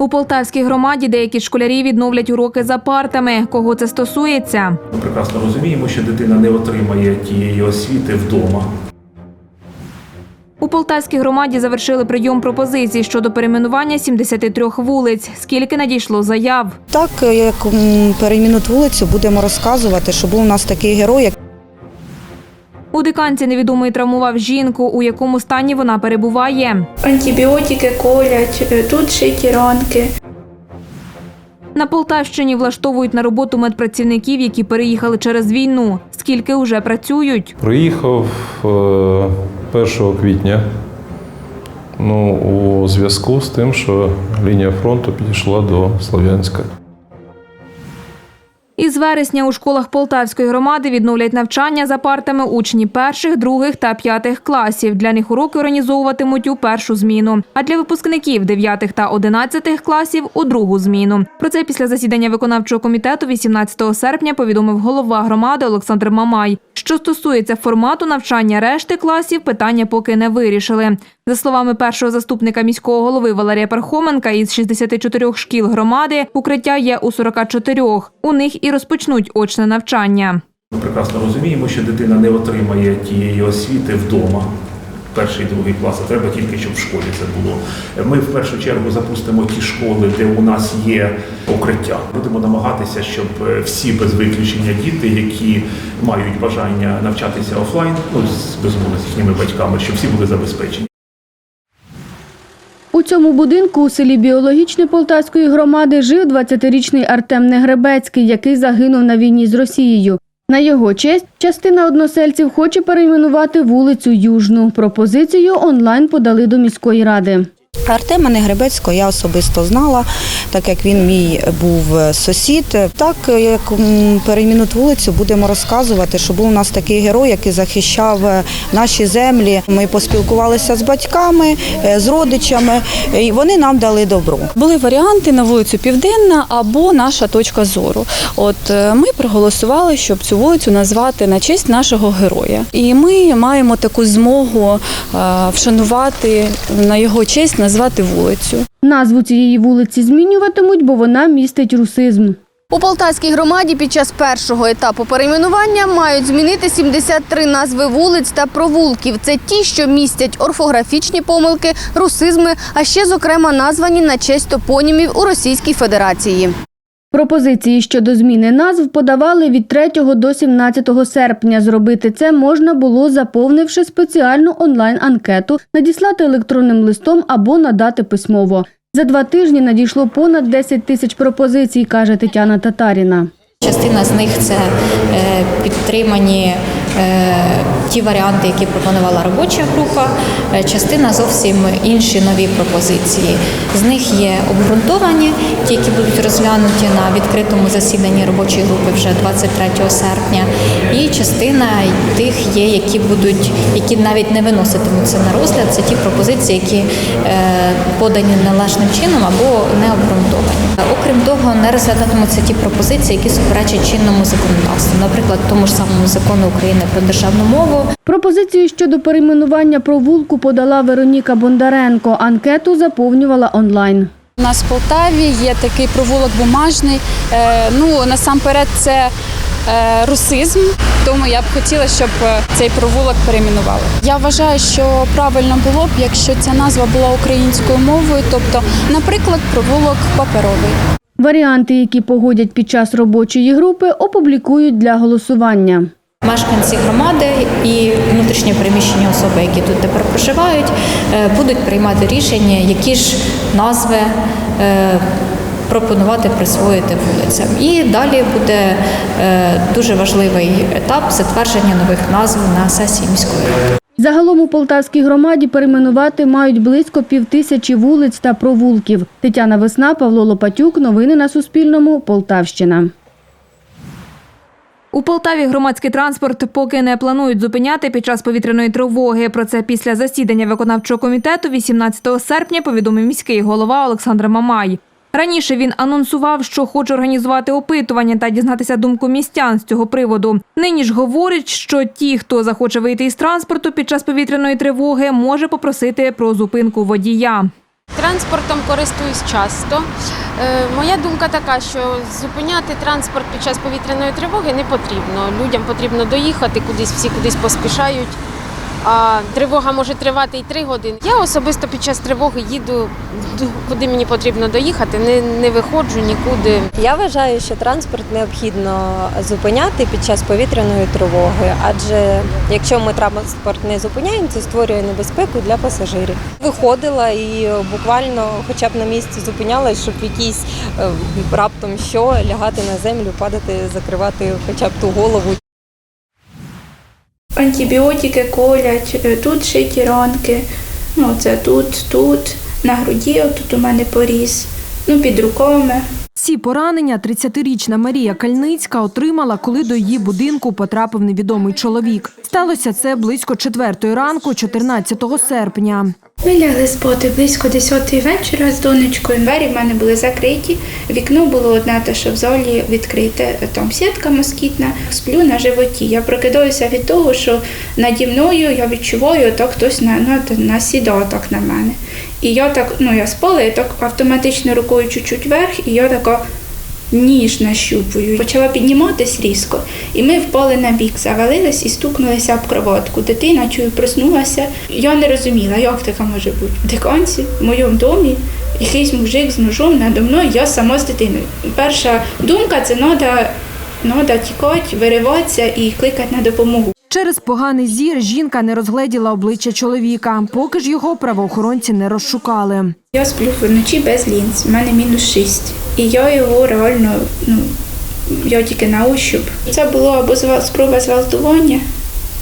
У полтавській громаді деякі школярі відновлять уроки за партами. Кого це стосується? Ми прекрасно розуміємо, що дитина не отримає тієї освіти вдома. У полтавській громаді завершили прийом пропозицій щодо перейменування 73 вулиць. Скільки надійшло заяв? Так, як перейменуть вулицю, будемо розказувати, що був у нас такий герой, як У диканці невідомий травмував жінку, у якому стані вона перебуває. Антибіотики колять, е, тут шиті ранки. На Полтавщині влаштовують на роботу медпрацівників, які переїхали через війну. Скільки вже працюють? Приїхав е, 1 квітня. Ну, у зв'язку з тим, що лінія фронту підійшла до Слов'янська. Із вересня у школах Полтавської громади відновлять навчання за партами учні перших, других та п'ятих класів. Для них уроки організовуватимуть у першу зміну. А для випускників дев'ятих та одинадцятих класів у другу зміну. Про це після засідання виконавчого комітету 18 серпня повідомив голова громади Олександр Мамай. Що стосується формату навчання решти класів, питання поки не вирішили. За словами першого заступника міського голови Валерія Пархоменка, із 64 шкіл громади укриття є у 44. У них і розпочнуть очне навчання. Ми прекрасно розуміємо, що дитина не отримає тієї освіти вдома. Перший другий клас, а треба тільки, щоб в школі це було. Ми в першу чергу запустимо ті школи, де у нас є укриття. Будемо намагатися, щоб е, всі без виключення діти, які мають бажання навчатися офлайн, ну з безумовно з їхніми батьками, щоб всі були забезпечені. У цьому будинку у селі Біологічне Полтавської громади жив 20-річний Артем Негребецький, який загинув на війні з Росією. На його честь частина односельців хоче перейменувати вулицю Южну. Пропозицію онлайн подали до міської ради. Артема Негребецького я особисто знала, так як він мій був е, сусід. Так, як м, перейменуть вулицю, будемо розказувати, що був у нас такий герой, який захищав е, наші землі. Ми поспілкувалися з батьками, е, з родичами, і вони нам дали добро. Були варіанти на вулицю Південна або наша точка зору. От е, ми проголосували, щоб цю вулицю назвати на честь нашого героя. І ми маємо таку змогу е, вшанувати на його честь, назвати вулицю. Назву цієї вулиці змінюватимуть, бо вона містить русизм. У Полтавській громаді під час першого етапу перейменування мають змінити 73 назви вулиць та провулків. Це ті, що містять орфографічні помилки, русизми, а ще, зокрема, названі на честь топонімів у Російській Федерації. Пропозиції щодо зміни назв подавали від 3 до 17 серпня. Зробити це можна було, заповнивши спеціальну онлайн-анкету, надіслати електронним листом або надати письмово. За два тижні надійшло понад 10 тисяч пропозицій, каже Тетяна Татаріна. Частина з них це е, підтримані ті варіанти, які пропонувала робоча група. Е, Частина зовсім інші нові пропозиції. З них є обґрунтовані, ті, які будуть розглянуті на відкритому засіданні робочої групи вже 23 серпня. І частина тих є, які будуть, які навіть не виноситимуться на розгляд. Це ті пропозиції, які е, подані належним чином або не обґрунтовані. Окрім того, не розглядатимуться ті пропозиції, які суперечать чинному законодавству, наприклад, тому ж самому закону України про державну мову. Пропозицію щодо перейменування провулку подала Вероніка Бондаренко. Анкету заповнювала онлайн. У нас в Полтаві є такий провулок бумажний. Е, ну насамперед це е, русизм, тому я б хотіла, щоб е, цей провулок перейменували. Я вважаю, що правильно було б, якщо ця назва була українською мовою, тобто, наприклад, провулок паперовий. Варіанти, які погодять під час робочої групи, опублікують для голосування. Мешканці громади і внутрішньо переміщені особи, які тут тепер проживають, е, будуть приймати рішення, які ж назви е, пропонувати присвоїти вулицям. І далі буде е, дуже важливий етап затвердження нових назв на сесії міської ради. Загалом у Полтавській громаді перейменувати мають близько півтисячі вулиць та провулків. Тетяна Весна, Павло Лопатюк. Новини на Суспільному. Полтавщина. У Полтаві громадський транспорт поки не планують зупиняти під час повітряної тривоги. Про це після засідання виконавчого комітету 18 серпня повідомив міський голова Олександр Мамай. Раніше він анонсував, що хоче організувати опитування та дізнатися думку містян з цього приводу. Нині ж говорить, що ті, хто захоче вийти із транспорту під час повітряної тривоги, може попросити про зупинку водія. Транспортом користуюсь часто. Е, Моя думка така, що зупиняти транспорт під час повітряної тривоги не потрібно. Людям потрібно доїхати кудись, всі кудись поспішають. А тривога може тривати і три години. Я особисто під час тривоги їду куди мені потрібно доїхати, не, не виходжу нікуди. Я вважаю, що транспорт необхідно зупиняти під час повітряної тривоги, адже якщо ми транспорт не зупиняємо, це створює небезпеку для пасажирів. Виходила і буквально, хоча б на місці зупинялась, щоб якийсь е, раптом що лягати на землю, падати, закривати хоча б ту голову. Антибіотики колять, тут тут шиті ранки. Ну, це тут, тут, на груді, тут у мене поріз, ну, під руками. Ці поранення 30-річна Марія Кальницька отримала, коли до її будинку потрапив невідомий чоловік. Сталося це близько четвертої ранку, 14 серпня. Ми лягли спати близько 10 вечора з донечкою. Двері в мене були закриті. Вікно було одне, те, що в залі відкрите. Там сітка москітна. Сплю на животі. Я прокидаюся від того, що наді мною я відчуваю, то хтось на, насідав так на мене. І я так, ну я спала, я так автоматично рукою чуть-чуть вверх, і я така ніж нащупую. Почала підніматись різко, і ми впали на бік, завалились і стукнулися об кроватку. Дитина чую, проснулася. Я не розуміла, як така може бути. В диканці, в моєму домі, якийсь мужик з ножом надо мною, я сама з дитиною. Перша думка це треба тікати, вириватися і кликати на допомогу. Через поганий зір жінка не розгледіла обличчя чоловіка, поки ж його правоохоронці не розшукали. Я сплю вночі без лінз, в мене мінус шість, І я його реально, ну, я тільки на ощуп. Це було або спроба зґвалтування,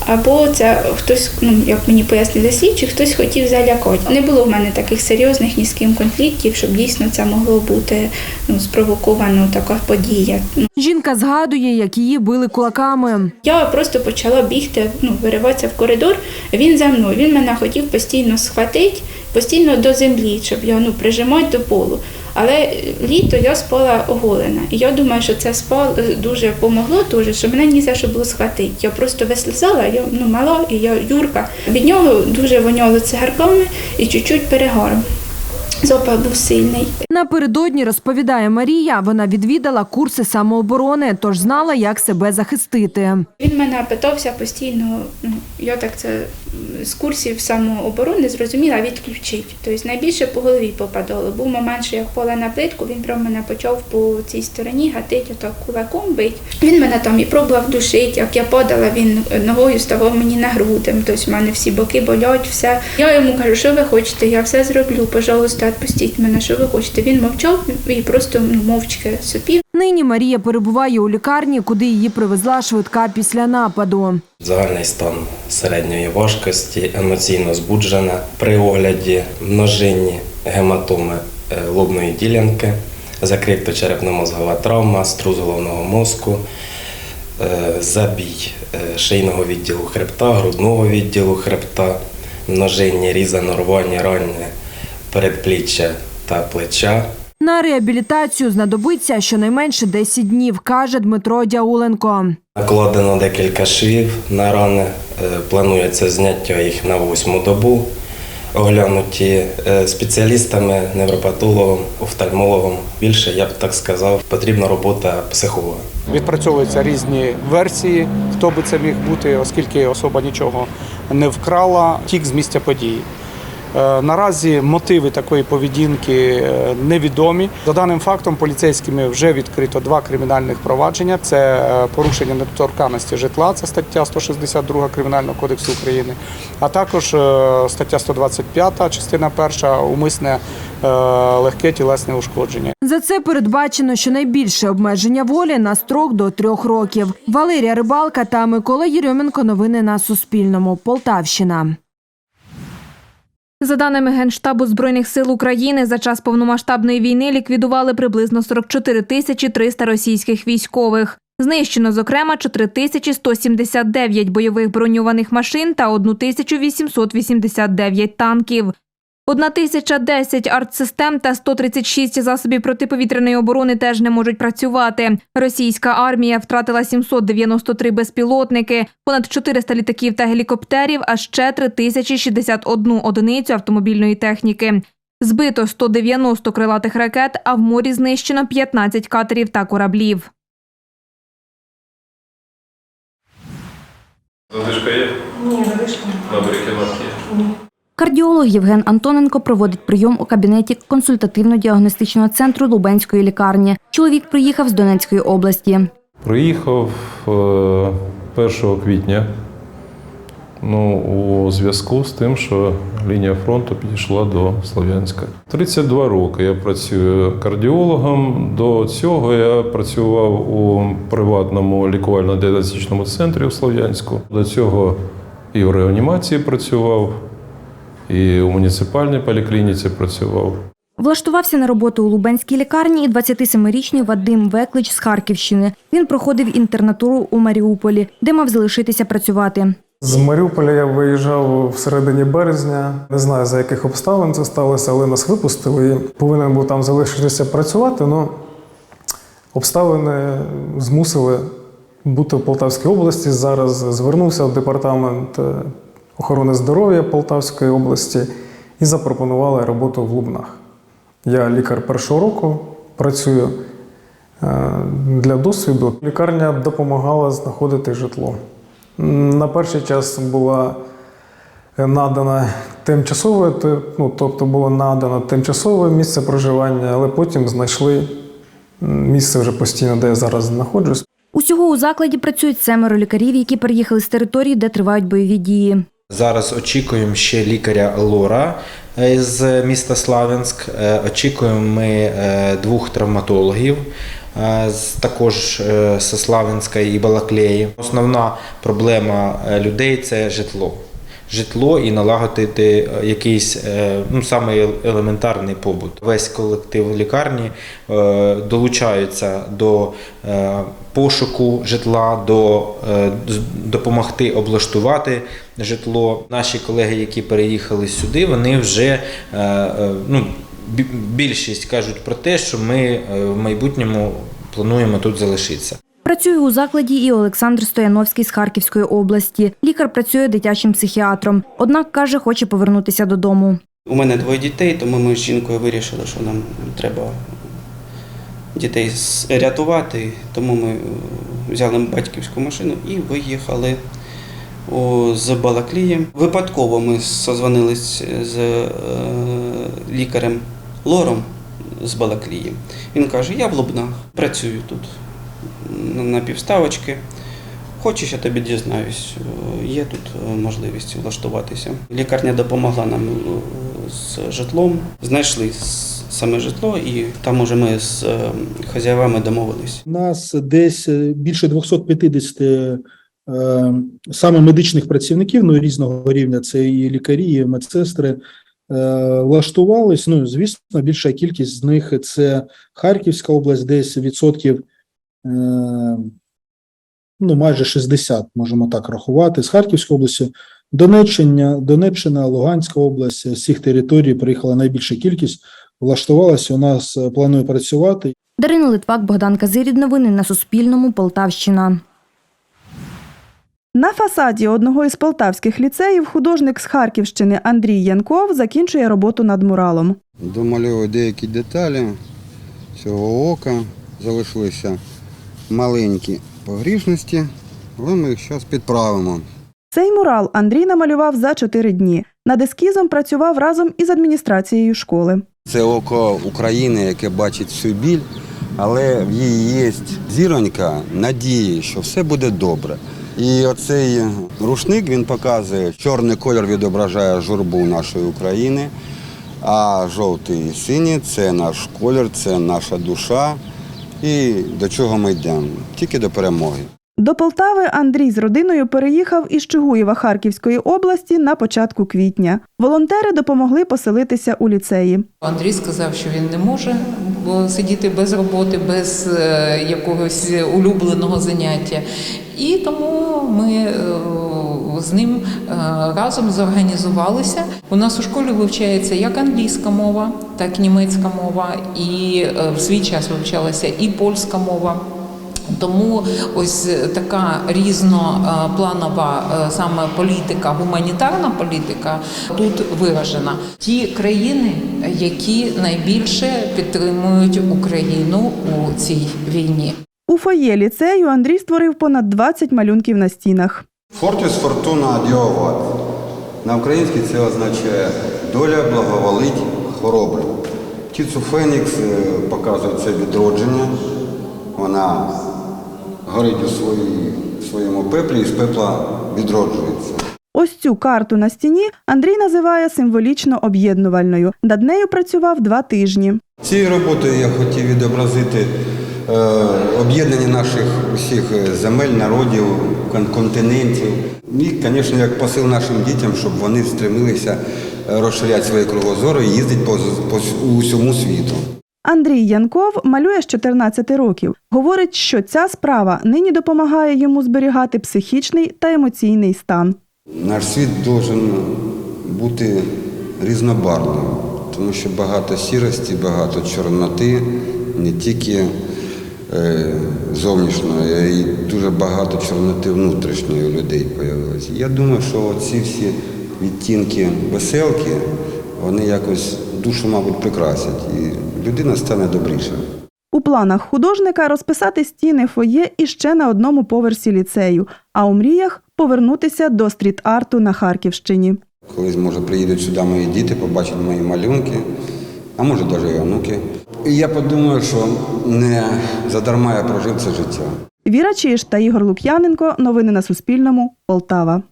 або це хтось, ну як мені пояснили слідчі, хтось хотів залякати. Не було в мене таких серйозних ні з ким конфліктів, щоб дійсно це могло бути ну, спровоковано така подія. Жінка згадує, як її били кулаками. я просто почала бігти, ну, вириватися в коридор. Він за мною. Він мене хотів постійно схватити, постійно до землі, щоб його ну, прижимати до полу. Але літо я спала оголена. І я думаю, що це спал дуже допомогло, дуже, що мене ні за що було схватити. Я просто вислизала, я ну, мала, і я Юрка. Від нього дуже воняло цигарками і чуть-чуть перегаром. Запах був сильний. Напередодні розповідає Марія, вона відвідала курси самооборони, тож знала, як себе захистити. Він мене питався постійно, ну, я так це з курсів самооборони зрозуміла відключити. Тобто найбільше по голові попадало. Був момент, що я впала на плитку, він прям мене почав по цій стороні гатити, отак кулаком бить. Він мене там і пробував душити, як я падала, він ногою ставав мені на груди. Тобто в мене всі боки болять, все. Я йому кажу, що ви хочете, я все зроблю, пожалуйста, відпустіть мене, що ви хочете. Він мовчав і просто ну, мовчки сопів. Нині Марія перебуває у лікарні, куди її привезла швидка після нападу. Загальний стан середньої важкості, емоційно збуджена. При огляді множинні гематоми е, лобної ділянки, закрито черепно-мозгова травма, струс головного мозку, е, забій е, шийного відділу хребта, грудного відділу хребта, множинні різано рвані ранні передпліччя та плеча. На реабілітацію знадобиться щонайменше 10 днів, каже Дмитро Дяуленко. Накладено декілька швів на рани. Е, Планується зняття їх на восьму добу. Оглянуті е, спеціалістами, невропатологом, офтальмологом. Більше я б так сказав, потрібна робота психолога. Відпрацьовуються різні версії, хто би це міг бути, оскільки особа нічого не вкрала, тік з місця події. Е, Наразі мотиви такої поведінки е, невідомі. За даним фактом, поліцейськими вже відкрито два кримінальних провадження: це е, порушення недоторканності житла, це стаття 162 Кримінального кодексу України, а також стаття 125, частина перша, умисне легке тілесне ушкодження. За це передбачено щонайбільше обмеження волі на строк до трьох років. Валерія Рибалка та Микола Єрьоменко. Новини на Суспільному. Полтавщина. За даними Генштабу Збройних сил України, за час повномасштабної війни ліквідували приблизно 44 тисячі 300 російських військових. Знищено, зокрема, 4179 бойових броньованих машин та 1889 танків. 1010 артсистем та 136 засобів протиповітряної оборони теж не можуть працювати. Російська армія втратила 793 безпілотники, понад 400 літаків та гелікоптерів, а ще 3061 одиницю автомобільної техніки. Збито 190 крилатих ракет, а в морі знищено 15 катерів та кораблів. Задишка є? Ні, задишка. На берегінах є. Кардіолог Євген Антоненко проводить прийом у кабінеті консультативно-діагностичного центру Лубенської лікарні. Чоловік приїхав з Донецької області. Приїхав е, 1 квітня ну, у зв'язку з тим, що лінія фронту підійшла до Слов'янська. 32 роки я працюю кардіологом. До цього я працював у приватному лікувально-діагностичному центрі у Слов'янську. До цього і в реанімації працював, і у муніципальній поліклініці працював. Влаштувався на роботу у Лубенській лікарні і 27-річний Вадим Веклич з Харківщини. Він проходив інтернатуру у Маріуполі, де мав залишитися працювати. З Маріуполя я виїжджав в середині березня. Не знаю за яких обставин це сталося, але нас випустили. і Повинен був там залишитися працювати. але обставини змусили бути в Полтавській області. Зараз звернувся в департамент е, охорони здоров'я Полтавської області і запропонували роботу в Лубнах. Я лікар першого року, працюю е, для досвіду. Лікарня допомагала знаходити житло. На перший час була надана тимчасове, ну, тобто було надано тимчасове місце проживання, але потім знайшли місце вже постійно, де я зараз знаходжусь. Усього у закладі працюють семеро лікарів, які приїхали з території, де тривають бойові дії. Зараз очікуємо ще лікаря Лора е, з міста Славянськ. Е, Очікуємо ми е, двох травматологів. Також з Славянська і Балаклеї. Основна проблема людей це житло. Житло і налагодити е, якийсь е, ну, саме елементарний побут. Весь колектив лікарні е, долучаються до пошуку житла, до допомогти облаштувати житло. Наші колеги, які переїхали сюди, вони вже ну, більшість кажуть про те, що ми в майбутньому плануємо тут залишитися. Працює у закладі і Олександр Стояновський з Харківської області. Лікар працює дитячим психіатром. Однак каже, хоче повернутися додому. У мене двоє дітей, тому ми з жінкою вирішили, що нам треба дітей рятувати. Тому ми е, взяли батьківську машину і виїхали з Балаклії. Випадково ми созвонились з е, лікарем Лором з Балаклії. Він каже: Я в Лубнах, працюю тут на- півставочки. Хочеш, я тобі дізнаюсь, Е, є тут е, можливість влаштуватися. Лікарня допомогла нам е, з житлом, знайшли саме житло, і там уже ми з хазяєвами домовились. У нас десь більше 250 е, саме медичних працівників ну, різного рівня, це і лікарі, і медсестри, влаштувались. Ну, звісно, більша кількість з них це Харківська область, десь відсотків ну, майже 60, можемо так рахувати, з Харківської області. Донеччина, Донеччина, Луганська область, з цих територій приїхала найбільша кількість, влаштувалася, у нас е, планує працювати. Дарина Литвак, Богдан Казирід. Новини на Суспільному. Полтавщина. На фасаді одного із полтавських ліцеїв художник з Харківщини Андрій Янков закінчує роботу над муралом. Домальовую деякі деталі цього ока. Залишилися маленькі погрішності, але ми їх зараз підправимо. Цей мурал Андрій намалював за чотири дні. Над ескізом працював разом із адміністрацією школи. Це око України, яке бачить всю біль, але в її є зіронька надії, що все буде добре. І оцей рушник він показує, чорний колір відображає журбу нашої України, а жовтий і синій це наш колір, це наша душа. І до чого ми йдемо? Тільки до перемоги. До Полтави Андрій з родиною переїхав із Чигуєва Харківської області на початку квітня. Волонтери допомогли поселитися у ліцеї. Андрій сказав, що він не може сидіти без роботи, без е, якогось улюбленого заняття. І тому ми е, з ним е, разом зорганізувалися. У нас у школі вивчається як англійська мова, так і німецька мова, і е, в свій час вивчалася і польська мова. Тому ось така різнопланова е, саме політика, гуманітарна політика тут виражена. Ті країни, які найбільше підтримують Україну у цій війні. У фоє ліцею Андрій створив понад 20 малюнків на стінах. Фортіс фортуна діоват. На українській це означає доля благоволить хоробру. Птицю Фенікс е, показує це відродження. Вона горить у своїй, своєму пеплі і з пепла відроджується. Ось цю карту на стіні Андрій називає символічно об'єднувальною. Над нею працював два тижні. Цією роботою я хотів відобразити об'єднання наших усіх земель, народів, кон- континентів. І, звісно, як посил нашим дітям, щоб вони стремилися е, розширяти свої кругозори і їздити по, по усьому світу. Андрій Янков малює з 14 років. Говорить, що ця справа нині допомагає йому зберігати психічний та емоційний стан. Наш світ должен бути різнобарвним, тому що багато сірості, багато чорноти, не тільки е, зовнішньої, а й дуже багато чорноти внутрішньої у людей з'явилося. Я думаю, що ці всі відтінки веселки, вони якось душу, мабуть, прикрасять, і людина стане добріша. У планах художника розписати стіни фоє іще на одному поверсі ліцею, а у мріях повернутися до стріт-арту на Харківщині. Колись, може, приїдуть сюди мої діти, побачать мої малюнки, а може навіть і онуки. І я подумаю, що не задарма я прожив це життя. Віра Чиж та Ігор Лук'яненко. Новини на Суспільному. Полтава.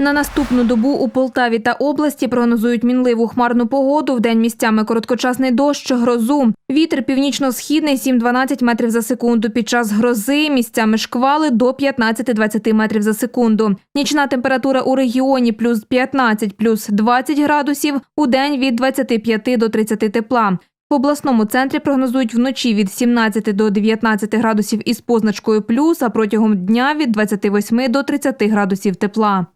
На наступну добу у Полтаві та області прогнозують мінливу хмарну погоду. В день місцями короткочасний дощ, грозу. Вітер північно-східний 7-12 метрів за секунду. Під час грози місцями шквали до 15-20 метрів за секунду. Нічна температура у регіоні плюс 15, плюс 20 градусів. У день від 25 до 30 тепла. В обласному центрі прогнозують вночі від 17 до 19 градусів із позначкою плюс, а протягом дня від 28 до 30 градусів тепла.